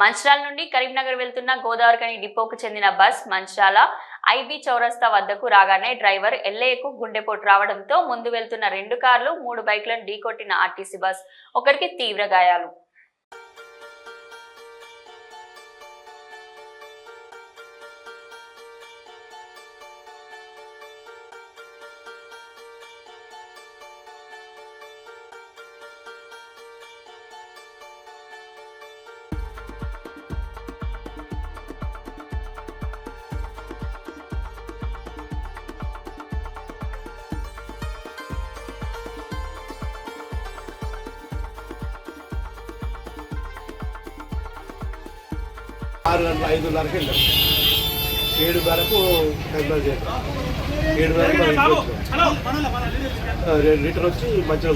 మంచిర్యాల నుండి కరీంనగర్ వెళ్తున్న గోదావరికని డిపోకు చెందిన బస్ మంచరాల ఐబీ చౌరస్తా వద్దకు రాగానే డ్రైవర్ ఎల్ఏకు గుండెపోటు రావడంతో ముందు వెళ్తున్న రెండు కార్లు మూడు బైక్లను ఢీకొట్టిన ఆర్టీసీ బస్. ఒకరికి తీవ్ర గాయాలు. ఆరు గంటల ఐదున్నరకు వెళ్ళాం. ఏడు వరకు కైమల్ చేద్దాం ఏడు వరకు ఇంటికి వచ్చాం. మంచిగా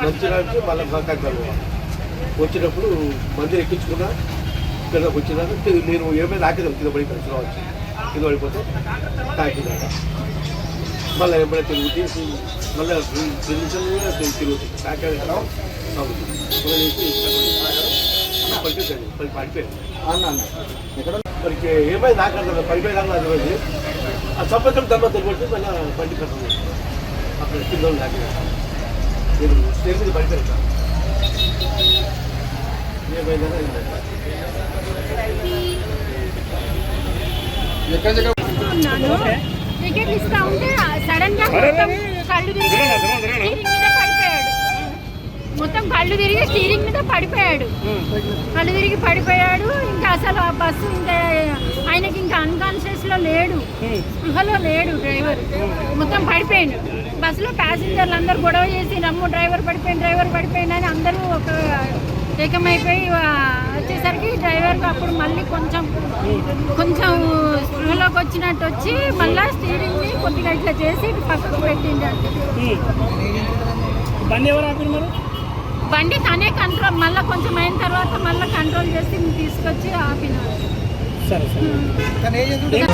మంచిగా వచ్చి మళ్ళీ కైమల్ వచ్చినప్పుడు మందిని ఎక్కించుకున్నా కిందకు వచ్చినాక నేను ఏమైనా ఆకిదాం కింద పడి కలిసి వచ్చి కింద పడిపోతే తాకిందాక మళ్ళీ ఏమైనా తిరుగు తీసి మళ్ళీ తిరుగుతుంది తాకాడు కదా చేసి పడిపోయింది పడి పడిపోయింది అన్న ఎక్కడ? మనకి ఏమైంది ఆకలి పడిపోయేదాకా అది రోజు ఆ సంవత్సరం తర్వాత కొట్టి మళ్ళీ బండి కట్టం అక్కడ కింద ఉంది ఆకలి నేను స్టేజ్ మీద పడిపోయాను ఏమైందని ఎక్కడ దగ్గర ఉన్నాను. టికెట్ ఇస్తా ఉంటే సడన్గా కళ్ళు తిరిగి స్టీరింగ్ మీద పడిపోయాడు మొత్తం కళ్ళు తిరిగి స్టీరింగ్ మీద పడిపోయాడు. కళ్ళు తిరిగి పడిపోయాడు. ఇంకా అసలు ఆ బస్సు ఇంకా ఆయనకి ఇంకా అన్కాన్షియస్లో లేడు. స్పృహలో లేడు డ్రైవర్. మొత్తం పడిపోయాడు. బస్సులో ప్యాసింజర్లు అందరూ గొడవ చేసి నమ్ము డ్రైవర్ పడిపోయింది డ్రైవర్ పడిపోయింది అని అందరూ ఒక ఏకమైపోయి వచ్చేసరికి డ్రైవర్కి అప్పుడు మళ్ళీ కొంచెం కొంచెం స్పృహలోకి వచ్చినట్టు వచ్చి మళ్ళీ స్టీరింగ్ని కొద్దిగా ఇట్లా చేసి పక్కకు పెట్టిండండి బండి ఎవరు మరి? బండి తనే కంట్రోల్ మళ్ళీ కొంచెం అయిన తర్వాత మళ్ళీ కంట్రోల్ చేసి తీసుకొచ్చి ఆపినాడు సరే సరే.